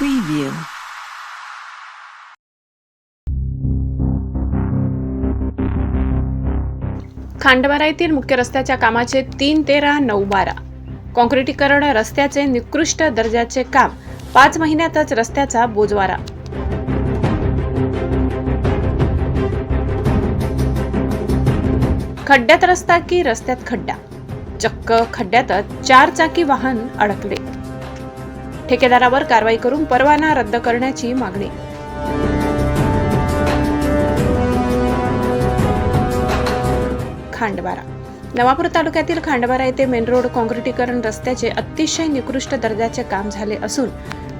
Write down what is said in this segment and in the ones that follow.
Preview. Khandbara येथील मुख्य रस्त्याच्या कामाचे तीन तेरा नऊ बारा. कॉन्क्रिटीकरण रस्त्याचे निकृष्ट दर्जाचे काम. पाच महिन्यातच रस्त्याचा बोजवारा. खड्ड्यात रस्ता की रस्त्यात खड्डा. चक्क खड्ड्यातच चार चाकी वाहन अडकले. ठेकेदारावर कारवाई करून परवाना रद्द करण्याची मागणी. खांडबारा नवापूर तालुक्यातील खांडबारा येथे मेन रोड काँक्रिटीकरण रस्त्याचे अतिशय निकृष्ट दर्जाचे काम झाले असून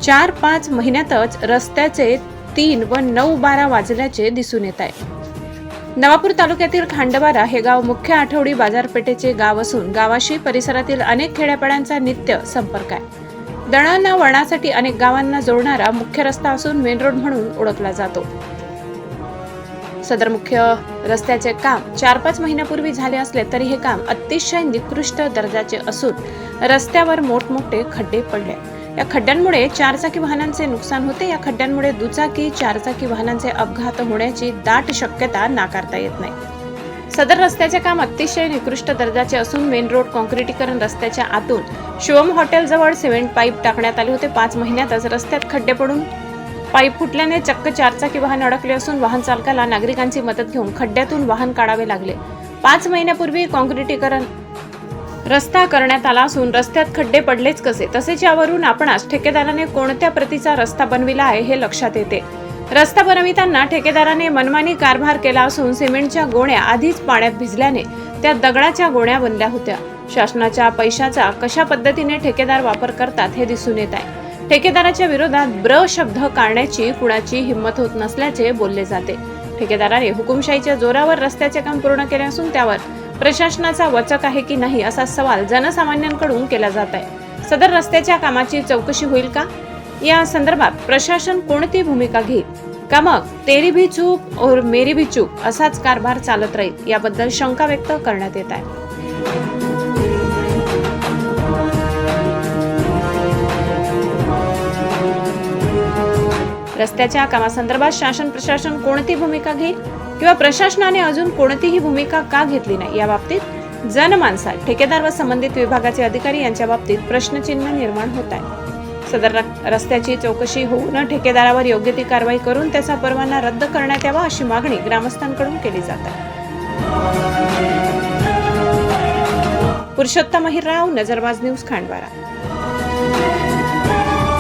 चार पाच महिन्यातच रस्त्याचे तीन व नऊ बारा वाजल्याचे दिसून येत आहे. नवापूर तालुक्यातील खांडबारा हे गाव मुख्य आठवडी बाजारपेठेचे गाव असून गावाशी परिसरातील अनेक खेड्यापाड्यांचा नित्य संपर्क आहे. दळांना वळणासाठी अनेक गावांना जोडणारा मुख्य रस्ता असून मेन रोड म्हणून ओळखला जातो. सदर मुख्य रस्त्याचे काम चार पाच महिन्यापूर्वी झाले असले तरी हे काम अतिशय निकृष्ट दर्जाचे असून रस्त्यावर मोठमोठे खड्डे पडले. या खड्ड्यांमुळे चारचाकी वाहनांचे नुकसान होते. या खड्ड्यांमुळे दुचाकी चारचाकी वाहनांचे अपघात होण्याची दाट शक्यता नाकारता येत नाही. सदर रस्त्याचे काम अतिशय निकृष्ट दर्जाचे असून मेन रोड काँक्रिटीकरण रस्त्याच्या आतून शिवम हॉटेलजवळ सिमेंट पाईप टाकण्यात आले होते. पाच महिन्यातच रस्त्यात खड्डे पडून पाईप फुटल्याने चक्क चारचाकी वाहन अडकले असून वाहन चालकाला नागरिकांची मदत घेऊन खड्ड्यातून वाहन काढावे लागले. पाच महिन्यापूर्वी काँक्रिटीकरण रस्ता करण्यात आला असून रस्त्यात खड्डे पडलेच कसे? तसेच यावरून आपणास ठेकेदाराने कोणत्या प्रतीचा रस्ता बनविला आहे हे लक्षात येते. रस्ता बनविताना ठेकेदाराने मनमानी कारभार केला असून सिमेंटच्या गोण्या आधीच पाण्यात भिजल्याने त्या दगडाच्या गोण्या बनल्या होत्या. शासनाच्या पैशाचा कशा पद्धतीने ठेकेदार वापर करतात हे दिसून येत आहे. ठेकेदाराच्या विरोधात ब्र शब्द काढण्याची कुणाची हिंमत होत नसल्याचे बोलले जाते. ठेकेदाराने हुकुमशाहीच्या जोरावर रस्त्याचे काम पूर्ण केले असून त्यावर प्रशासनाचा वचक आहे की नाही असा सवाल जनसामान्यांकडून केला जात आहे. सदर रस्त्याच्या कामाची चौकशी होईल का? या संदर्भात प्रशासन कोणती भूमिका घेईल? का मग तेरी भी चूक और मेरी भी चूक असाच कारभार चालत राहील याबद्दल शंका व्यक्त करण्यात येत आहे. रस्त्याच्या कामासंदर्भात शासन प्रशासन कोणती भूमिका घेईल? किंवा प्रशासनाने अजून कोणतीही भूमिका का घेतली नाही? या बाबतीत जनमानसात ठेकेदार व संबंधित विभागाचे अधिकारी यांच्या बाबतीत प्रश्नचिन्ह निर्माण होत आहे. सदर र- रस्त्याची चौकशी होऊन ठेकेदारावर योग्य ती कारवाई करून त्याचा परवाना रद्द करण्यात यावा अशी मागणी ग्रामस्थांकडून केली जात आहे. पुरुषोत्तम अहिरराव नजरबाज न्यूज खांडवारा.